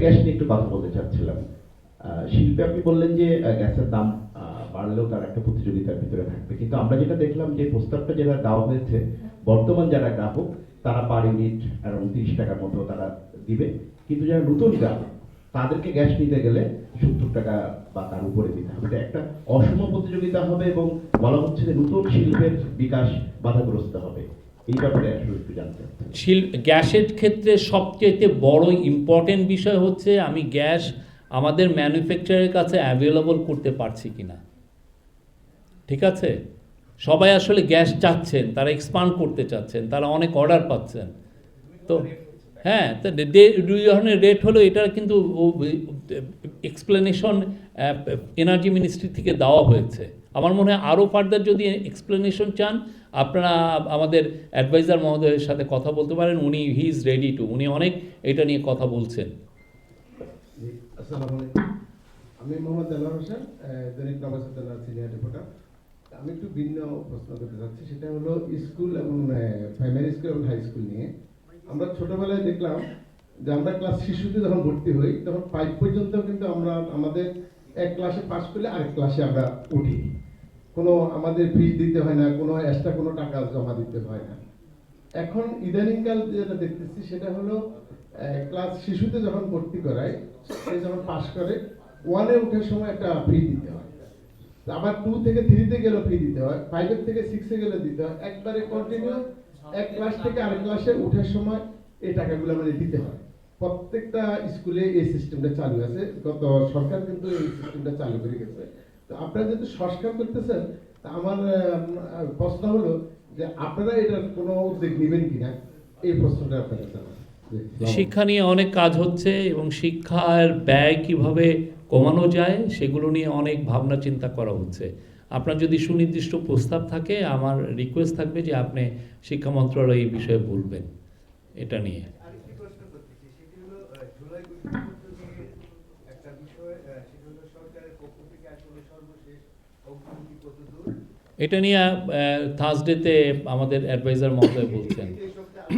Gas নিয়ে একটু কথা বলতে চাচ্ছিলাম। শিল্পে আপনি বললেন যে গ্যাসের দাম বাড়লেও তার একটা প্রতিযোগিতার ভিতরে থাকবে। কিন্তু আমরা যেটা দেখলাম যে, প্রস্তাবটা যেটা দেওয়া হয়েছে, বর্তমান যারা গ্রাহক, তারা পার ইউনিট অ্যারাউন্ড তিরিশ টাকার মতো তারা দিবে। কিন্তু যারা নতুন গ্রাহক, তাদেরকে গ্যাস নিতে গেলে সত্তর টাকা বা তার উপরে দিতে হবে। এটা একটা অসম প্রতিযোগিতা হবে এবং বলা হচ্ছে যে, নতুন শিল্পের বিকাশ বাধাগ্রস্ত হবে। শিল, গ্যাসের ক্ষেত্রে সবচেয়ে বড় ইম্পর্টেন্ট বিষয় হচ্ছে আমি গ্যাস আমাদের ম্যানুফ্যাকচারের কাছে অ্যাভেলেবল করতে পারছি কিনা। ঠিক আছে? সবাই আসলে গ্যাস চাচ্ছেন, তারা এক্সপান্ড করতে চাচ্ছেন, তারা অনেক অর্ডার পাচ্ছেন। তো হ্যাঁ তো দুই ধরনের রেট হলো, এটার কিন্তু এক্সপ্লেনেশন এনার্জি মিনিস্ট্রি থেকে দেওয়া হয়েছে। আমার মনে হয় আরও ফার্দার যদি এক্সপ্লেনেশন চান, আপনারা আমাদের অ্যাডভাইজার মহোদয়ের সাথে কথা বলতে পারেন, উনি হি ইজ রেডি টু উনি অনেক এটা নিয়ে কথা বলছেন। আমি মোহাম্মদ দেলার হোসেন দৈনিক নবাসের সিনিয়র রিপোর্টার আমি একটু ভিন্ন প্রশ্ন করতে চাচ্ছি, সেটা হলো স্কুল এবং প্রাইমারি স্কুল এবং হাই স্কুল নিয়ে। আমরা ছোটবেলায় দেখলাম যে আমরা ক্লাস শিশুতে যখন ভর্তি হই, তখন ফাইভ পর্যন্ত কিন্তু আমরা, আমাদের এক ক্লাসে পাস করলে আরেক ক্লাসে আমরা উঠি। কোনো আমাদের ফিস দিতে হয় না, কোনো এক্সট্রা কোনো টাকা জমা দিতে হয় না। এখন ইদানিংকাল যেটা দেখতেছি, সেটা হলো ক্লাস শিশুতে যখন ভর্তি করায়, সে যখন পাশ করে ওয়ানে ওঠার সময় একটা ফি দিতে হয়। আবার টু থেকে থ্রিতে গেলেও ফি দিতে হয় ফাইভের থেকে সিক্সে গেলে দিতে হয়। একবারে কন্টিনিউ এক ক্লাস থেকে আরেক ক্লাসে ওঠার সময় এই টাকাগুলো আমাদের দিতে হয়। প্রত্যেকটা স্কুলে এই সিস্টেমটা চালু আছে গত সরকার কিন্তু এই সিস্টেমটা চালু করে গেছে তো আপনারা যেহেতু সংস্কার করতেছেন তা আমার প্রশ্ন হলো যে আপনারা এটার কোনো উদ্যোগ নেবেন কিনা এই প্রশ্নটা আপনার কাছে আমার। জি, সালাম। শিক্ষা নিয়ে অনেক কাজ হচ্ছে এবং শিক্ষার ব্যয় কীভাবে কমানো যায় সেগুলো নিয়ে অনেক ভাবনা চিন্তা করা হচ্ছে আপনার যদি সুনির্দিষ্ট প্রস্তাব থাকে আমার রিকোয়েস্ট থাকবে যে আপনি শিক্ষা মন্ত্রণালয় এই বিষয়ে বলবেন এটা নিয়ে আরেকটি প্রশ্ন করতেছি সেটি হলো আহ, জুলাই একটা বিষয় সেটি হলো সরকারের পক্ষ থেকে আসলে সর্বশেষ অগ্রগতি কতদূর এটা নিয়ে থার্সডেতে আমাদের অ্যাডভাইজার মহোদয় বলছেন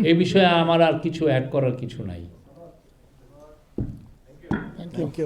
এই বিষয়ে আমার আর কিছু অ্যাড করার কিছু নাই থ্যাংক you.